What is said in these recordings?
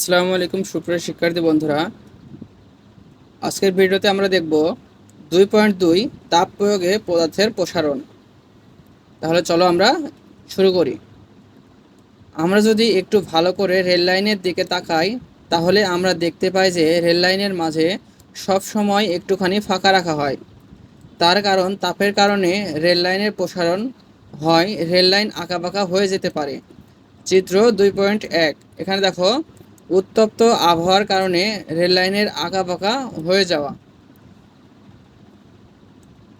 আসসালামু আলাইকুম, সুপ্রিয় শিক্ষার্থী বন্ধুরা। আজকের ভিডিওতে আমরা দেখব দুই পয়েন্ট দুই তাপ প্রয়োগে পদার্থের প্রসারণ। তাহলে চলো আমরা শুরু করি। আমরা যদি একটু ভালো করে রেল লাইনের দিকে তাকাই, তাহলে আমরা দেখতে পাই যে রেল লাইনের মাঝে সব সময় একটুখানি ফাঁকা রাখা হয়। তার কারণ, তাপের কারণে রেল লাইনের প্রসারণ হয় রেল লাইন আঁকাবাঁকা হয়ে যেতে পারে। চিত্র দুই পয়েন্ট এক। এখানে দেখো উত্তপ্ত আবহাওয়ার কারণে রেল লাইনের আঁকাবাঁকা হয়ে যাওয়া।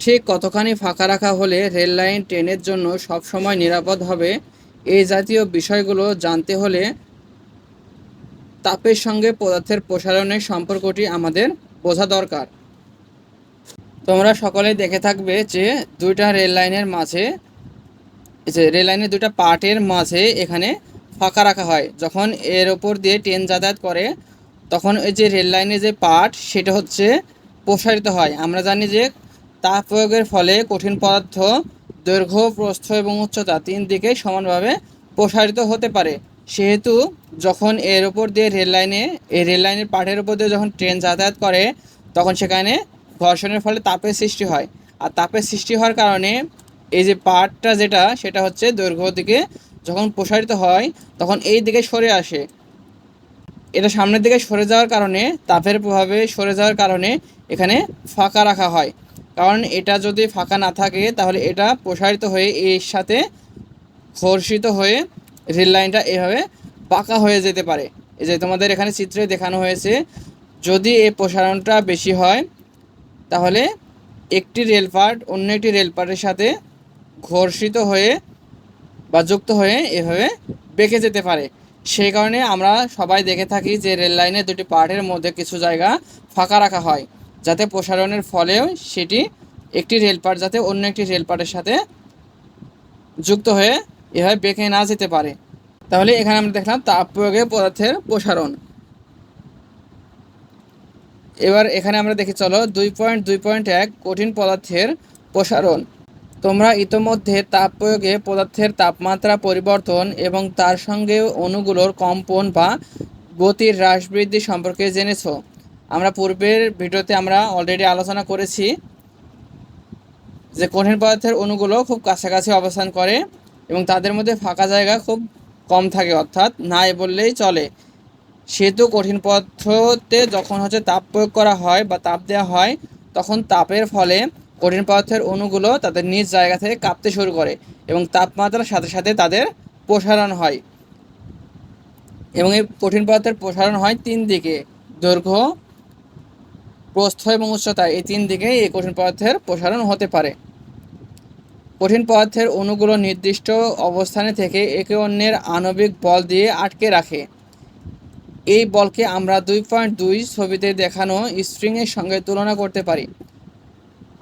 ঠিক কতখানি ফাঁকা রাখা হলে রেল লাইন ট্রেনের জন্য সবসময় নিরাপদ হবে এই জাতীয় বিষয়গুলো জানতে হলে তাপের সঙ্গে পদার্থের প্রসারণের সম্পর্কটি আমাদের বোঝা দরকার। তোমরা সকলে দেখে থাকবে যে দুইটা রেল লাইনের মাঝে, যে রেল লাইনের দুইটা পার্টের মাঝে এখানে ফাঁকা রাখা হয়। যখন এর ওপর দিয়ে ট্রেন যাতায়াত করে, তখন ওই যে রেল লাইনের যে পার্ট, সেটা হচ্ছে প্রসারিত হয়। আমরা জানি যে তাপ প্রয়োগের ফলে কঠিন পদার্থ, দৈর্ঘ্য, প্রস্থ এবং উচ্চতা তিন দিকে সমানভাবে প্রসারিত হতে পারে। সেহেতু যখন এর ওপর দিয়ে রেল লাইনে, এই রেল লাইনের পার্টের ওপর দিয়ে যখন ট্রেন যাতায়াত করে, তখন সেখানে ঘর্ষণের ফলে তাপের সৃষ্টি হয়। আর তাপের সৃষ্টি হওয়ার কারণে এই যে পাটটা যেটা, সেটা হচ্ছে দৈর্ঘ্য দিকে যখন প্রসারিত হয়, তখন এই দিকে সরে আসে। এটা সামনের দিকে সরে যাওয়ার কারণে, তাপের প্রভাবে সরে যাওয়ার কারণে এখানে ফাঁকা রাখা হয়। কারণ এটা যদি ফাঁকা না থাকে, তাহলে এটা প্রসারিত হয়ে এর সাথে ঘর্ষিত হয়ে রেল লাইনটা এভাবে পাকা হয়ে যেতে পারে। এই যে তোমাদের এখানে চিত্রে দেখানো হয়েছে, যদি এই প্রসারণটা বেশি হয়, তাহলে একটি রেল পার্ট অন্য একটি রেল পার্টের সাথে ঘর্ষিত হয়ে বা যুক্ত হয়ে এভাবে বেঁকে যেতে পারে। সেই কারণে আমরা সবাই দেখে থাকি যে রেল লাইনের দুটি পার্টের মধ্যে কিছু জায়গা ফাঁকা রাখা হয়, যাতে প্রসারণের ফলেও সেটি একটি রেলপাট যাতে অন্য একটি রেলপাটের সাথে যুক্ত হয়ে এভাবে বেঁকে না যেতে পারে। তাহলে এখানে আমরা দেখলাম তাপ প্রয়োগে পদার্থের প্রসারণ। এবার এখানে আমরা দেখি, চলো দুই পয়েন্ট দুই পয়েন্ট এক কঠিন পদার্থের প্রসারণ। তোমরা ইতোমধ্যে তাপ প্রয়োগে পদার্থের তাপমাত্রা পরিবর্তন এবং তার সঙ্গে অণুগুলোর কম্পন বা গতির হ্রাস বৃদ্ধি সম্পর্কে জেনেছ। আমরা পূর্বের ভিডিওতে আমরা অলরেডি আলোচনা করেছি যে কঠিন পদার্থের অণুগুলো খুব কাছাকাছি অবস্থান করে এবং তাদের মধ্যে ফাঁকা জায়গা খুব কম থাকে, অর্থাৎ নাই বললেই চলে। সেহেতু কঠিন পদার্থতে যখন হচ্ছে তাপ প্রয়োগ করা হয় বা তাপ দেওয়া হয়, তখন তাপের ফলে কঠিন পদার্থের অণুগুলো তাদের নিজ জায়গা থেকে কাঁপতে শুরু করে এবং তাপমাত্রার সাথে সাথে তাদের প্রসারণ হয়। এবং এই কঠিন পদার্থের প্রসারণ হয় তিন দিকে, দৈর্ঘ্য, প্রস্থ এবং উচ্চতা। এই তিন দিকে এই কঠিন পদার্থের প্রসারণ হতে পারে। কঠিন পদার্থের অণুগুলো নির্দিষ্ট অবস্থানে থেকে একে অন্যের আণবিক বল দিয়ে আটকে রাখে। এই বলকে আমরা দুই পয়েন্ট দুই ছবিতে দেখানো স্প্রিংয়ের সঙ্গে তুলনা করতে পারি।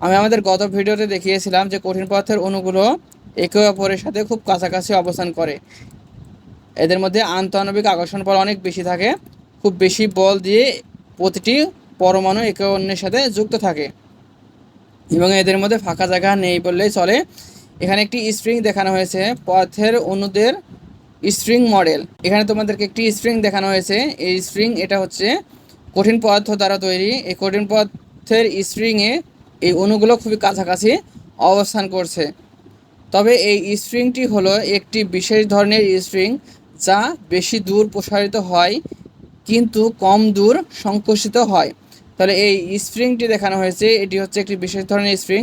আমি আমাদের গত ভিডিওতে দেখিয়েছিলাম যে কঠিন পদার্থের অণুগুলো একে অপরের সাথে খুব কাছাকাছি অবস্থান করে। এদের মধ্যে আন্তঃআণবিক আকর্ষণ বল অনেক বেশি থাকে। খুব বেশি বল দিয়ে প্রতিটি পরমাণু একে অন্যের সাথে যুক্ত থাকে। এবং এদের মধ্যে ফাঁকা জায়গা নেই বললেই চলে। এখানে একটি স্প্রিং দেখানো হয়েছে পথের অণুদের স্প্রিং মডেল। এখানে তোমাদেরকে একটি স্প্রিং দেখানো হয়েছে। এই স্প্রিং এটা হচ্ছে কঠিন পদার্থ দ্বারা তৈরি। এই কঠিন পদার্থের স্প্রিংয়ে এই অণুগুলো খুবই কাছাকাছি অবস্থান করছে। তবে এই স্প্রিংটি হলো একটি বিশেষ ধরনের স্প্রিং যা বেশি দূর প্রসারিত হয় কিন্তু কম দূর সংকুচিত হয়। তাহলে এই স্প্রিংটি দেখানো হয়েছে, এটি হচ্ছে একটি বিশেষ ধরনের স্প্রিং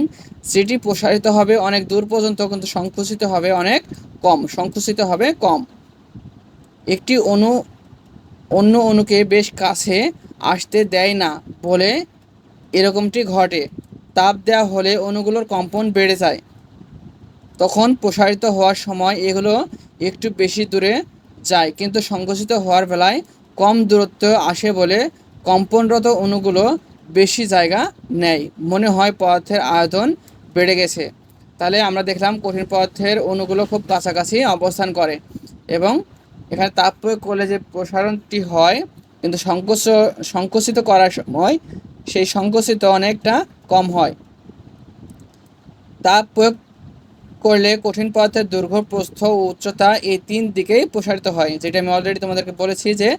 যেটি প্রসারিত হবে অনেক দূর পর্যন্ত কিন্তু সংকুচিত হবে অনেক কম, সংকুচিত হবে কম। একটি অণু, অন্য অণুকে বেশ কাছে আসতে দেয় না বলে এরকমটি ঘটে। তাপ দেওয়া হলে অণুগুলোর কম্পন বেড়ে যায়। তখন প্রসারিত হওয়ার সময় এগুলো একটু বেশি দূরে যায়, কিন্তু সংকুচিত হওয়ার বেলায় কম দূরত্ব আসে বলে কম্পনরত অণুগুলো বেশি জায়গা নেয়। মনে হয় পদার্থের আয়তন বেড়ে গেছে। তাহলে আমরা দেখলাম কঠিন পদার্থের অণুগুলো খুব কাছাকাছি অবস্থান করে এবং এখানে তাপ প্রয়োগ করলে যে প্রসারণটি হয়, কিন্তু সংকোচ সংকুচিত করার সময় সেই সংকুচিত অনেকটা কম হয়। তাপ প্রয়োগ করলে কঠিন পদার্থের দৈর্ঘ্য, প্রস্থ ও উচ্চতা এই তিন দিকেই প্রসারিত হয়, যেটা আমি অলরেডি তোমাদেরকে বলেছি যে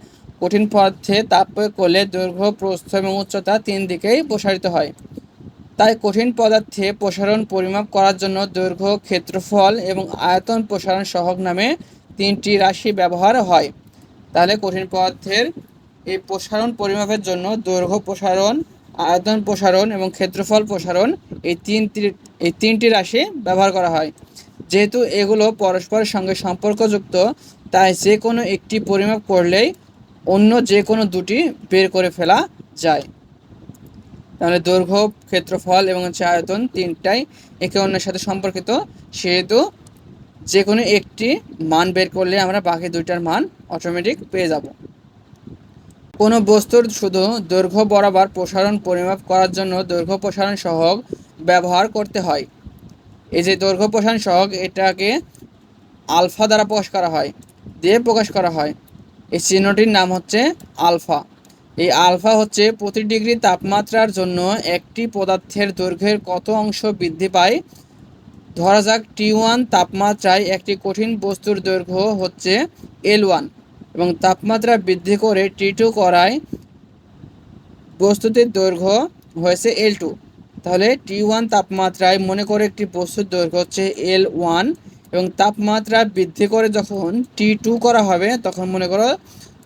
কঠিন পদার্থে তাপ প্রয়োগ করলে দৈর্ঘ্য, প্রস্থ এবং উচ্চতা তিন দিকেই প্রসারিত হয়। তাই কঠিন পদার্থে প্রসারণ পরিমাপ করার জন্য দৈর্ঘ্য, ক্ষেত্রফল এবং আয়তন প্রসারণ সহগ নামে তিনটি রাশি ব্যবহার হয়। তাহলে কঠিন পদার্থের এই প্রসারণ পরিমাপের জন্য দৈর্ঘ্য প্রসারণ আয়তন প্রসারণ এবং ক্ষেত্রফল প্রসারণ এই তিনটি এই তিনটি রাশি ব্যবহার করা হয়। যেহেতু এগুলো পরস্পরের সঙ্গে সম্পর্কযুক্ত, তাই যে কোনো একটি পরিমাপ করলেই অন্য যে কোনো দুটি বের করে ফেলা যায়। তাহলে দৈর্ঘ্য, ক্ষেত্রফল এবং হচ্ছে আয়তন তিনটাই একে অন্যের সাথে সম্পর্কিত। সেহেতু যে কোনো একটি মান বের করলে আমরা বাকি দুইটার মান অটোমেটিক পেয়ে যাব। কোনো বস্তুর শুধু দৈর্ঘ্য বরাবর প্রসারণ পরিমাপ করার জন্য দৈর্ঘ্য প্রসারণ সহগ ব্যবহার করতে হয়। এই যে দৈর্ঘ্য প্রসারণ সহগ, এটাকে আলফা দ্বারা প্রকাশ করা হয়, দিয়ে প্রকাশ করা হয়। এই চিহ্নটির নাম হচ্ছে আলফা। এই আলফা হচ্ছে প্রতি ডিগ্রি তাপমাত্রার জন্য একটি পদার্থের দৈর্ঘ্যের কত অংশ বৃদ্ধি পায়? ধরা যাক টি ওয়ান তাপমাত্রায় একটি কঠিন বস্তুর দৈর্ঘ্য হচ্ছে এল ওয়ান এবং তাপমাত্রা বৃদ্ধি করে টি টু করায় বস্তুটির দৈর্ঘ্য হয়েছে এল টু তাহলে টি ওয়ান তাপমাত্রায় মনে করে একটি বস্তুর দৈর্ঘ্য হচ্ছে এল ওয়ান এবং তাপমাত্রা বৃদ্ধি করে যখন টি টু করা হবে, তখন মনে করো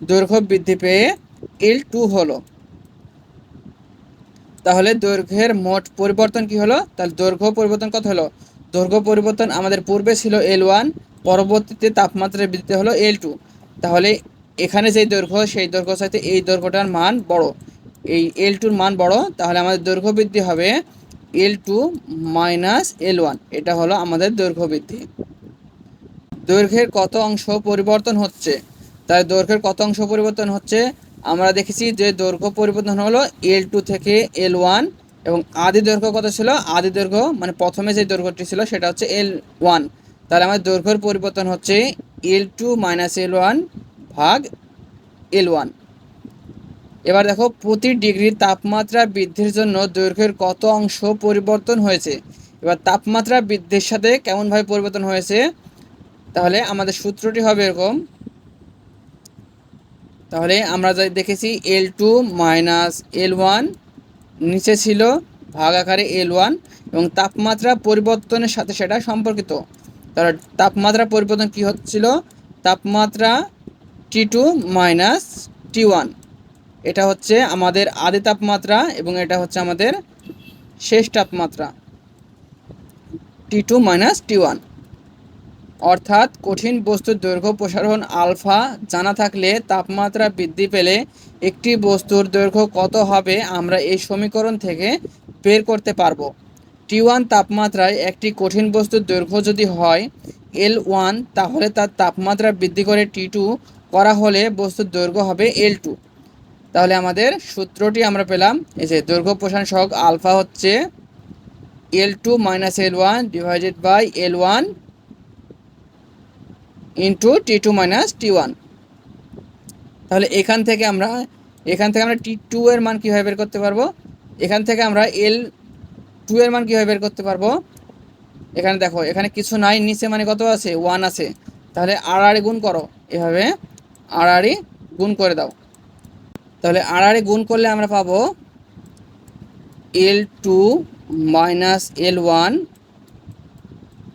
দৈর্ঘ্য বৃদ্ধি পেয়ে এল টু হলো। তাহলে দৈর্ঘ্যের মোট পরিবর্তন কি হলো? তাহলে দৈর্ঘ্য পরিবর্তন কত হলো? দৈর্ঘ্য পরিবর্তন আমাদের পূর্বে ছিল এল ওয়ান পরবর্তীতে তাপমাত্রা বৃদ্ধি হলো এল টু তাহলে এখানে যেই দৈর্ঘ্য, সেই দৈর্ঘ্য সাথে এই দৈর্ঘ্যটার মান বড়। এই এল টুর মান বড়, তাহলে আমাদের দৈর্ঘ্য বৃদ্ধি হবে L two minus L one. এটা হলো আমাদের দৈর্ঘ্য বৃদ্ধি। দৈর্ঘ্যের কত অংশ পরিবর্তন হচ্ছে? তাই দৈর্ঘ্যের কত অংশ পরিবর্তন হচ্ছে? আমরা দেখেছি যে দৈর্ঘ্য পরিবর্তন হলো এল টু থেকে এল ওয়ান এবং আদি দৈর্ঘ্য কত ছিল? আদি দৈর্ঘ্য মানে প্রথমে যে দৈর্ঘ্যটি ছিল সেটা হচ্ছে এল ওয়ান। তাহলে আমাদের দৈর্ঘ্যের পরিবর্তন হচ্ছে L two minus L one ভাগ এল ওয়ান। এবার দেখো, প্রতি ডিগ্রি তাপমাত্রা বৃদ্ধির জন্য দৈর্ঘ্যের কত অংশ পরিবর্তন হয়েছে? এবার তাপমাত্রা বৃদ্ধির সাথে কেমনভাবে পরিবর্তন হয়েছে? তাহলে আমাদের সূত্রটি হবে এরকম। তাহলে আমরা যা দেখেছি, L two minus L one নিচে ছিল ভাগ আকারে এল ওয়ান এবং তাপমাত্রা পরিবর্তনের সাথে সেটা সম্পর্কিত। তাহলে তাপমাত্রা পরিবর্তন কি হচ্ছিল? তাপমাত্রা T two minus T one এটা হচ্ছে আমাদের আদি তাপমাত্রা এবং এটা হচ্ছে আমাদের শেষ তাপমাত্রা। T two minus T one অর্থাৎ কঠিন বস্তুর দৈর্ঘ্য প্রসারণ আলফা জানা থাকলে তাপমাত্রা বৃদ্ধি পেলে একটি বস্তুর দৈর্ঘ্য কত হবে আমরা এই সমীকরণ থেকে বের করতে পারব। টি ওয়ান তাপমাত্রায় একটি কঠিন বস্তুর দৈর্ঘ্য যদি হয় এল ওয়ান তাহলে তার তাপমাত্রা বৃদ্ধি করে টি টু করা হলে বস্তুর দৈর্ঘ্য হবে এল টু তাহলে আমাদের সূত্রটি আমরা পেলাম, এই যে দৈর্ঘ্য প্রসারণ সহগ আলফা হচ্ছে L two minus L one divided by L one into T two minus T one তাহলে এখান থেকে আমরা, এখান থেকে আমরা টি টু এর মান কীভাবে বের করতে পারব? এখান থেকে আমরা এল টু এর মান কীভাবে বের করতে পারব? এখানে দেখো, এখানে কিছু নাই, নিচে মানে কত আছে? ওয়ান আছে। তাহলে আড়াআড়ি গুণ করো। এভাবে আড়াআড়ি গুণ করে দাও। তাহলে আড়াআড়ি গুণ করলে আমরা পাবো L two minus L one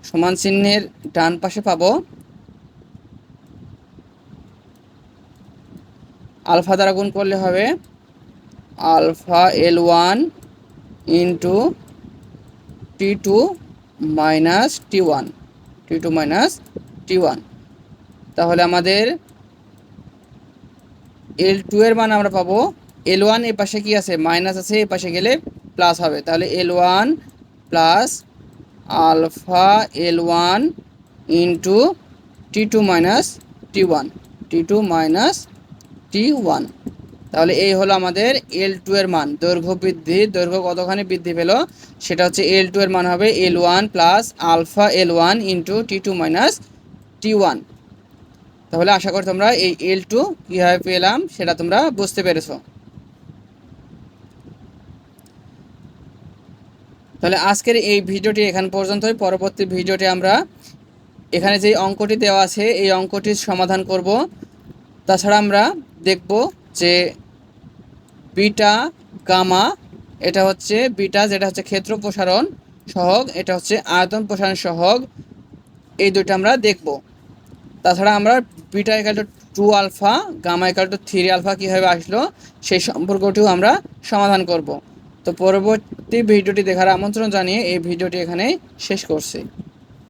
সমান চিহ্নের ডান পাশে পাবো আলফা দ্বারা গুণ করলে হবে alpha L one into T two minus T one T two minus T one তাহলে আমাদের এল টু এর মান আমরা পাবো। এল ওয়ান এ পাশে কি আছে? মাইনাস আছে, এ পাশে গেলে প্লাস হবে। তাহলে L one plus alpha L one into T two minus T one T two minus T one তাহলে এই হলো আমাদের এল টু এর মান। দৈর্ঘ্য বৃদ্ধি, দৈর্ঘ্য কতখানি বৃদ্ধি পেল? সেটা হচ্ছে এল টু এর মান হবে L one plus alpha L one into T two minus T one তাহলে আশা করি তোমরা এই এল টু কীভাবে পেলাম সেটা তোমরা বুঝতে পেরেছ। তাহলে আজকের এই ভিডিওটি এখান পর্যন্তই। পরবর্তী ভিডিওটি আমরা এখানে যে অঙ্কটি দেওয়া আছে, এই অঙ্কটির সমাধান করব। তাছাড়া আমরা দেখব যে বিটা, গামা, এটা হচ্ছে বিটা, যেটা হচ্ছে ক্ষেত্র প্রসারণ সহগ, এটা হচ্ছে আয়তন প্রসারণ সহগ, এই দুটো আমরা দেখব। তাছাড়া আমরা beta equal to two alpha gamma equal to three alpha কীভাবে আসলো, সেই সম্পর্কটিও আমরা সমাধান করব। তো পরবর্তী ভিডিওটি দেখার আমন্ত্রণ জানিয়ে এই ভিডিওটি এখানে শেষ করছি।